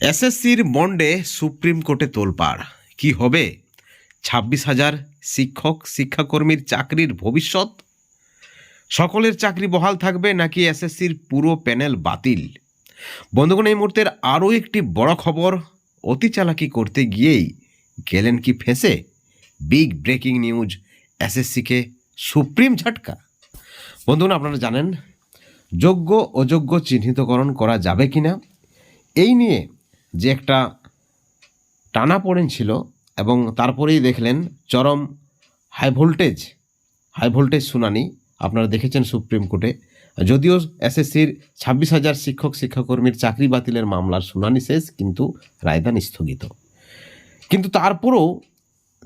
এসএসসির বন্ডে সুপ্রিম কোর্টে তোলপাড়। কি হবে? ছাব্বিশ হাজার শিক্ষক, শিক্ষাকর্মীর চাকরির ভবিষ্যৎ? সকলের চাকরি বহাল থাকবে নাকি এসএসসির পুরো প্যানেল বাতিল? বন্ধুগণ, এই মুহূর্তের আরও একটি বড় খবর, অতি চালাকি করতে গিয়েই গেলেন কি ফেঁসে? বিগ ব্রেকিং নিউজ, এসএসসিকে সুপ্রিম ঝটকা। বন্ধুগণ, আপনারা জানেন, যোগ্য, অযোগ্য চিহ্নিতকরণ করা যাবে কি না এই নিয়ে যে একটা টানা পড়েন ছিল এবং তারপরেই দেখলেন চরম হাই ভোল্টেজ হাই ভোল্টেজ শুনানি। আপনারা দেখেছেন সুপ্রিম কোর্টে। যদিও এসএসসির ছাব্বিশ হাজার শিক্ষক, শিক্ষাকর্মীর চাকরি বাতিলের মামলার শুনানি শেষ, কিন্তু রায়দান স্থগিত। কিন্তু তারপরেও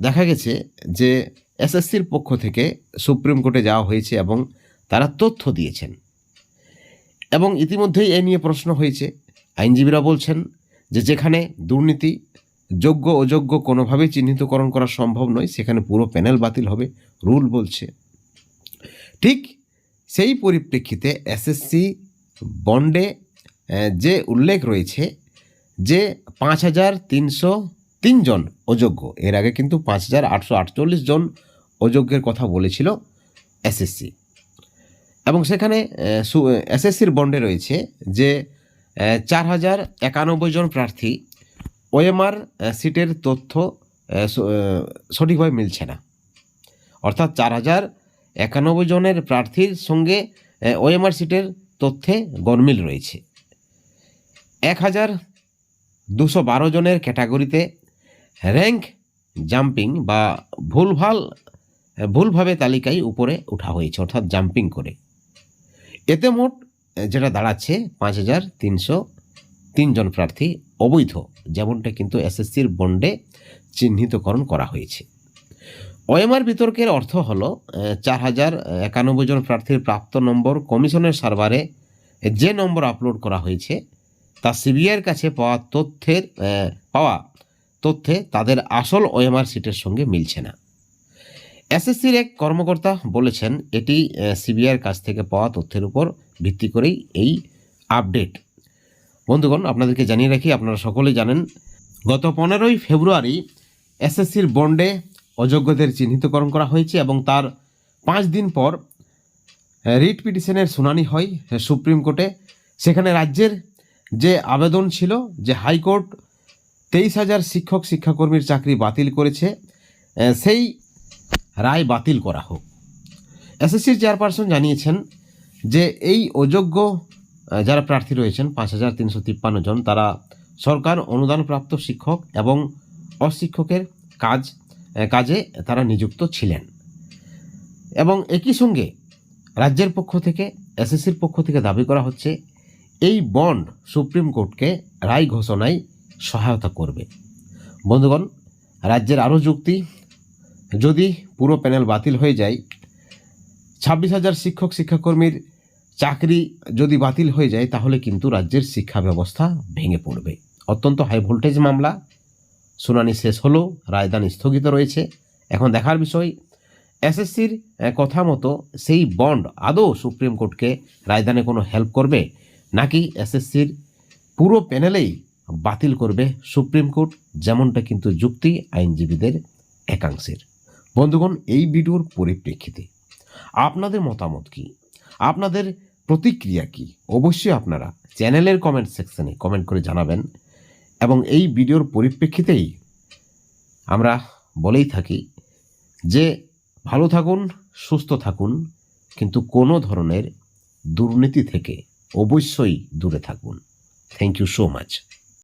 দেখা গেছে যে এসএসসির পক্ষ থেকে সুপ্রিম কোর্টে যাওয়া হয়েছে এবং তারা তথ্য দিয়েছেন। এবং ইতিমধ্যেই এ নিয়ে প্রশ্ন হয়েছে। আইনজীবীরা বলছেন যে যেখানে দুর্নীতি যোগ্য, অযোগ্য কোনোভাবেই চিহ্নিতকরণ করা সম্ভব নয়, সেখানে পুরো প্যানেল বাতিল হবে, রুল বলছে। ঠিক সেই পরিপ্রেক্ষিতে এসএসসি বন্ডে যে উল্লেখ রয়েছে যে পাঁচ হাজার তিনশো তিনজন অযোগ্য, এর আগে কিন্তু পাঁচ হাজার আটশো আটচল্লিশ জন অযোগ্যের কথা বলেছিল এসএসসি এবং সেখানে এসএসসির বন্ডে রয়েছে যে চার হাজার একানব্বই জন প্রার্থী। ওএমআর সিটের তথ্য সঠিকভাবে মিলছে না। অর্থাৎ চার হাজার একানব্বই জনের প্রার্থীর সঙ্গে ওএমআর সিটের তথ্যে গরমিল রয়েছে। এক হাজার দুশো বারো জনের ক্যাটাগরিতে র্যাঙ্ক জাম্পিং বা ভুলভাল ভুলভাবে তালিকায় উপরে উঠা হয়েছে, অর্থাৎ জাম্পিং করে। এতে মোট যেটা দাঁড়াচ্ছে পাঁচ হাজার তিনশো তিনজন প্রার্থী অবৈধ। যেমনটা কিন্তু এসএসসির বন্ডে চিহ্নিতকরণ করা হয়েছে। ওএমআর বিতর্কের অর্থ হল চার হাজার একানব্বই জন প্রার্থীর প্রাপ্ত নম্বর কমিশনের সার্ভারে যে নম্বর আপলোড করা হয়েছে, তা সিবিআইয়ের কাছে পাওয়া তথ্যের পাওয়া তথ্যে তাদের আসল ওএমআর সিটের সঙ্গে মিলছে না। এসএসসির এক কর্মকর্তা বলেছেন, এটি সিবিআইয়ের কাছ থেকে পাওয়া তথ্যের উপর ভিত্তি করেই এই আপডেট। বন্ধুগণ, আপনাদেরকে জানিয়ে রাখি, আপনারা সকলেই জানেন, গত পনেরোই ফেব্রুয়ারি এসএসসির বন্ডে অযোগ্যদের চিহ্নিতকরণ করা হয়েছে এবং তার পাঁচ দিন পর রিট পিটিশনের শুনানি হয় সুপ্রিম কোর্টে। সেখানে রাজ্যের যে আবেদন ছিল যে হাইকোর্ট তেইশ হাজার শিক্ষক শিক্ষাকর্মীর চাকরি বাতিল করেছে সেই রায় বাতিল করা হোক। এসএসসির চেয়ারপারসন জানিয়েছেন যে এই অযোগ্য যারা প্রার্থী রয়েছেন, পাঁচ হাজার তিনশো তিপ্পান্ন জন, তারা সরকার অনুদানপ্রাপ্ত শিক্ষক এবং অশিক্ষকের কাজ কাজে তারা নিযুক্ত ছিলেন। এবং একই সঙ্গে রাজ্যের পক্ষ থেকে এসএসসির পক্ষ থেকে দাবি করা হচ্ছে, এই বন্ড সুপ্রিম কোর্টকে রায় ঘোষণায় সহায়তা করবে। বন্ধুগণ, রাজ্যের আরও যুক্তি যদি পুরো প্যানেল বাতিল হয়ে যায়, ছাব্বিশ হাজার শিক্ষক, শিক্ষাকর্মীর চাকরি যদি বাতিল হয়ে যায়, তাহলে কিন্তু রাজ্যের শিক্ষা ব্যবস্থা ভেঙে পড়বে। অত্যন্ত হাই ভোল্টেজ মামলা, শুনানি শেষ হলো, রায়দান স্থগিত রয়েছে। এখন দেখার বিষয়, এসএসসির কথা মতো সেই বন্ড আদৌ সুপ্রিম কোর্টকে রায়দানে কোনো হেল্প করবে, নাকি এসএসসির পুরো প্যানেলেই বাতিল করবে সুপ্রিম কোর্ট, যেমনটা কিন্তু যুক্তি আইনজীবীদের একাংশের। বন্ধুগণ, এই ভিডিওর পরিপ্রেক্ষিতে আপনাদের মতামত কি? আপনাদের প্রতিক্রিয়া কি? অবশ্যই আপনারা চ্যানেলের কমেন্ট সেকশনে কমেন্ট করে জানাবেন এবং এই ভিডিওর পরিপ্রেক্ষিতেই আমরা বলেই থাকি যে ভালো থাকুন, সুস্থ থাকুন, কিন্তু কোনো ধরনের দুর্নীতি থেকে অবশ্যই দূরে থাকুন। Thank you so much